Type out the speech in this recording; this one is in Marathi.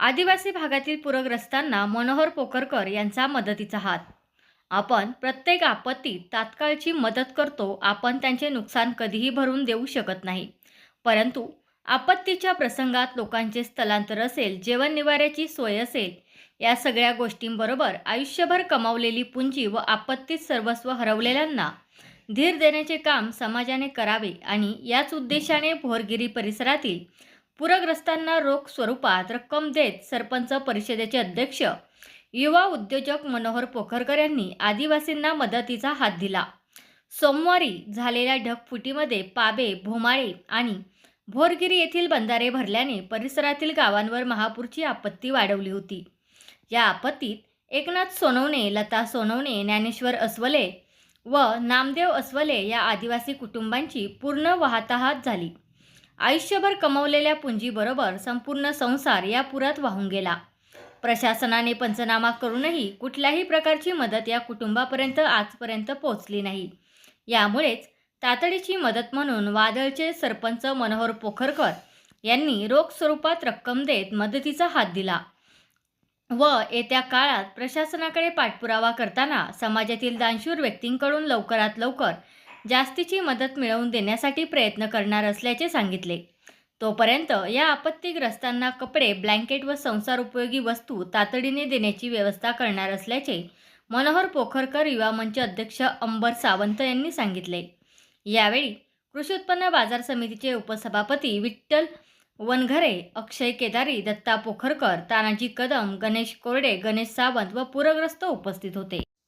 आदिवासी भागातील पूरग्रस्तांना मनोहर पोकरकर यांचा मदतीचा हात. आपण प्रत्येक आपत्तीत तात्काळची मदत करतो आपण त्यांचे नुकसान कधीही भरून देऊ शकत नाही. परंतु आपत्तीच्या प्रसंगात लोकांचे स्थलांतर असेल जेवण निवाऱ्याची सोय असेल या सगळ्या गोष्टींबरोबर आयुष्यभर कमावलेली पुंजी व आपत्तीत सर्वस्व हरवलेल्यांना धीर देण्याचे काम समाजाने करावे आणि याच उद्देशाने भोरगिरी परिसरातील पूरग्रस्तांना रोख स्वरूपात रक्कम देत सरपंच परिषदेचे अध्यक्ष युवा उद्योजक मनोहर पोखरकर यांनी आदिवासींना मदतीचा हात दिला. सोमवारी झालेल्या ढगफुटीमध्ये पाबे भोमाळे आणि भोरगिरी येथील बंधारे भरल्याने परिसरातील गावांवर महापूरची आपत्ती वाढवली होती. या आपत्तीत एकनाथ सोनवणे लता सोनवणे ज्ञानेश्वर अस्वले व नामदेव अस्वले या आदिवासी कुटुंबांची पूर्ण वाहताहात झाली. आयुष्यभर कमवलेल्या पुंजीबरोबर संपूर्ण संसार या पुरात वाहून गेला. प्रशासनाने पंचनामा करूनही कुठल्याही प्रकारची मदत या कुटुंबापर्यंत आजपर्यंत पोहोचली नाही. यामुळेच तातडीची मदत म्हणून वादळचे सरपंच मनोहर पोखरकर यांनी रोख स्वरूपात रक्कम देत मदतीचा हात दिला. व येत्या काळात प्रशासनाकडे पाठपुरावा करताना समाजातील दानशूर व्यक्तींकडून लवकरात लवकर जास्तीची मदत मिळवून देण्यासाठी प्रयत्न करणार असल्याचे सांगितले. तोपर्यंत या आपत्तीग्रस्तांना कपडे ब्लँकेट व संसार उपयोगी वस्तू तातडीने देण्याची व्यवस्था करणार असल्याचे मनोहर पोखरकर युवा मंच अध्यक्ष अंबर सावंत यांनी सांगितले. यावेळी कृषी उत्पन्न बाजार समितीचे उपसभापती विठ्ठल वनघरे अक्षय केदारी दत्ता पोखरकर तानाजी कदम गणेश कोरडे गणेश सावंत व पूरग्रस्त उपस्थित होते.